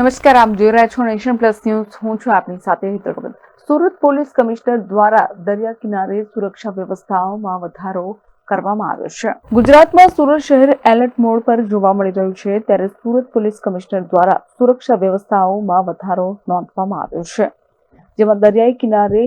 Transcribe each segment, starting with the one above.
નમસ્કાર, આપ જોઈ રહ્યા છો નેશન પ્લસ ન્યૂઝ. હું છું આપની સાથે હેતલ સુરત પોલીસ કમિશનર દ્વારા દરિયા કિનારે સુરક્ષા વ્યવસ્થાઓમાં વધારો કરવામાં આવ્યો છે. ગુજરાતમાં સુરત શહેર એલર્ટ મોડ પર જોવા મળી રહ્યું છે. ત્યારે સુરત પોલીસ કમિશનર દ્વારા સુરક્ષા વ્યવસ્થાઓમાં વધારો નોંધવામાં આવ્યો છે. જેમાં દરિયાઈ કિનારે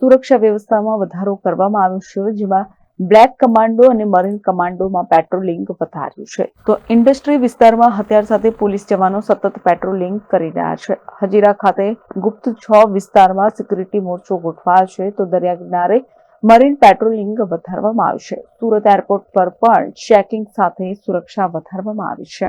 સુરક્ષા વ્યવસ્થામાં વધારો કરવામાં આવ્યો છે. જેમાં બ્લેક કમાન્ડો અને મરીન કમાન્ડોમાં પેટ્રોલિંગ વધાર્યું છે. તો ઇન્ડસ્ટ્રી વિસ્તારમાં હથિયાર સાથે પોલીસ જવાનો સતત પેટ્રોલિંગ કરી રહ્યા છે. હજીરા ખાતે ગુપ્ત છ વિસ્તારમાં સિક્યુરિટી મોરચો ગોઠવાયો છે. તો દરિયા કિનારે મરીન પેટ્રોલિંગ વધારવામાં આવશે સુરત એરપોર્ટ પર પણ ચેકિંગ સાથે સુરક્ષા વધારવામાં આવી છે.